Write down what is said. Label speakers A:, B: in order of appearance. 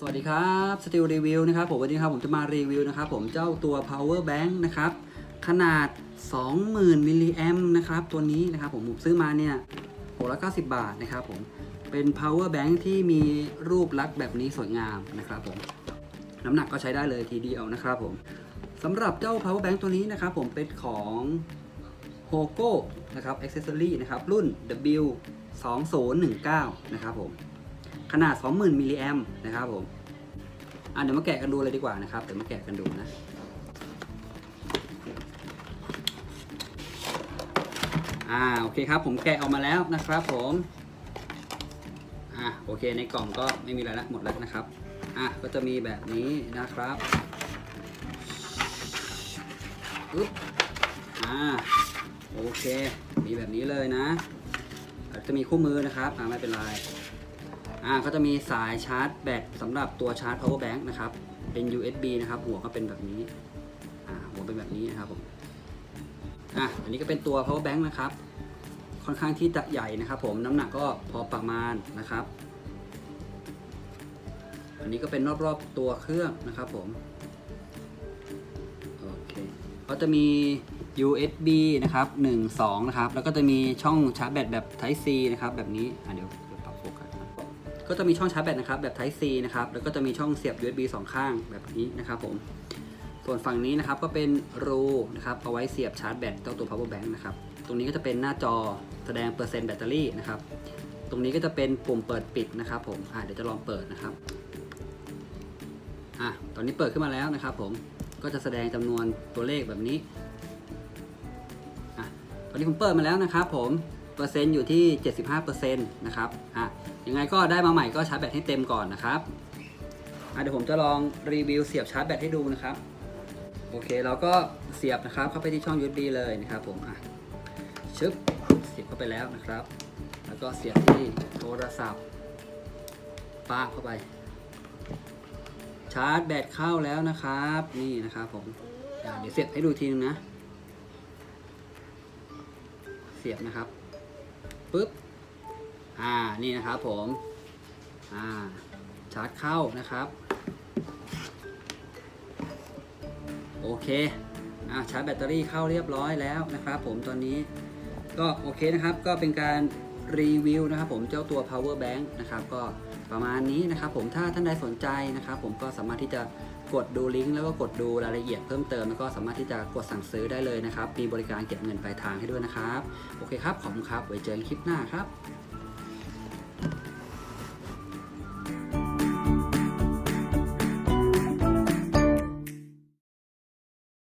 A: สวัสดีครับสติลรีวิวนะครับผมวันนี้ครับผมจะมารีวิวนะครับผมเจ้าตัว power bank นะครับขนาด 20,000 มิลลิแอมนะครับตัวนี้นะครับผมผมซื้อมาเนี่ย690 บาทนะครับผมเป็น power bank ที่มีรูปลักษณ์แบบนี้สวยงามนะครับผมน้ำหนักก็ใช้ได้เลยทีเดียวนะครับผมสำหรับเจ้า power bank ตัวนี้นะครับผมเป็นของ h o g o นะครับ accessory นะครับรุ่น W 2019 นะครับผม ขนาด 20,000มิลลิแอมนะครับผมอะเดี๋ยวมาแกะกันดูเลยดีกว่านะครับเดี๋ยวมาแกะกันดูนะอ่าโอเคครับผมแกะออกมาแล้วนะครับผมอะโอเคในกล่องก็ไม่มีอะไรละหมดแล้วนะครับอะก็จะมีแบบนี้นะครับอึ๊บอ่าโอเค มีแบบนี้เลยนะอาจจะมีคู่มือนะครับอ่าไม่เป็นไร อ่าก็จะมีสายชาร์จแบตสำหรับตัวชาร์จ power bank นะครับ เป็น USB นะครับหัวก็เป็นแบบนี้อ่าหัวเป็นแบบนี้นะครับผมอะอันนี้ก็เป็นตัว power bank นะครับ ค่อนข้างที่จะใหญ่นะครับผมน้ำหนักก็พอประมาณนะครับ อันนี้ก็เป็นรอบๆตัวเครื่องนะครับผมโอเคก็จะมี USB นะครับ 1 2 นะครับ แล้วก็จะมีช่องชาร์จแบตแบบ Type C นะครับ แบบนี้ อะเดี๋ยว ก็จะมีช่องชาร์จแบตนะครับแบบ Type C นะครับแล้วก็จะมีช่องเสียบ USB 2 ข้างแบบนี้นะครับผมส่วนฝั่งนี้นะครับก็เป็นรูนะครับเอาไว้เสียบชาร์จแบตเจ้าตัว power bank นะครับตรงนี้ก็จะเป็นหน้าจอแสดงเปอร์เซ็นต์แบตเตอรี่นะครับตรงนี้ก็จะเป็นปุ่มเปิดปิดนะครับผมอะเดี๋ยวจะลองเปิดนะครับอะตอนนี้เปิดขึ้นมาแล้วนะครับผมก็จะแสดงจำนวนตัวเลขแบบนี้อะตอนนี้ผมเปิดมาแล้วนะครับผม เปอร์เซ็นต์อยู่ที่ 75%นะครับอะยังไงก็ได้มาใหม่ก็ชาร์จแบตให้เต็มก่อนนะครับอะเดี๋ยวผมจะลองรีวิวเสียบชาร์จแบตให้ดูนะครับ โอเคเราก็เสียบนะครับเข้าไปที่ช่อง USB เลยนะครับผมอะชึบเสียบเข้าไปแล้วนะครับ แล้วก็เสียบที่โทรศัพท์ป้าเข้าไป ชาร์จแบตเข้าแล้วนะครับ นี่นะครับผมเดี๋ยวเสียบให้ดูทีนึงนะ เสียบนะครับ ปุ๊บ อ่า นี่นะครับผม อ่า ชาร์จเข้านะครับ โอเค อ่า ชาร์จแบตเตอรี่เข้าเรียบร้อยแล้วนะครับผมตอนนี้ ก็โอเคนะครับ ก็เป็นการ รีวิวนะครับผมเจ้าตัว power bank นะครับก็ประมาณนี้นะครับผมถ้าท่านใดสนใจนะครับผมก็สามารถที่จะกดดูลิงก์แล้วก็กดดูรายละเอียดเพิ่มเติมแล้วก็สามารถที่จะกดสั่งซื้อได้เลยนะครับ มีบริการเก็บเงินปลายทางให้ด้วยนะครับ โอเคครับ ขอบคุณครับ ไว้เจอกันคลิปหน้าครับ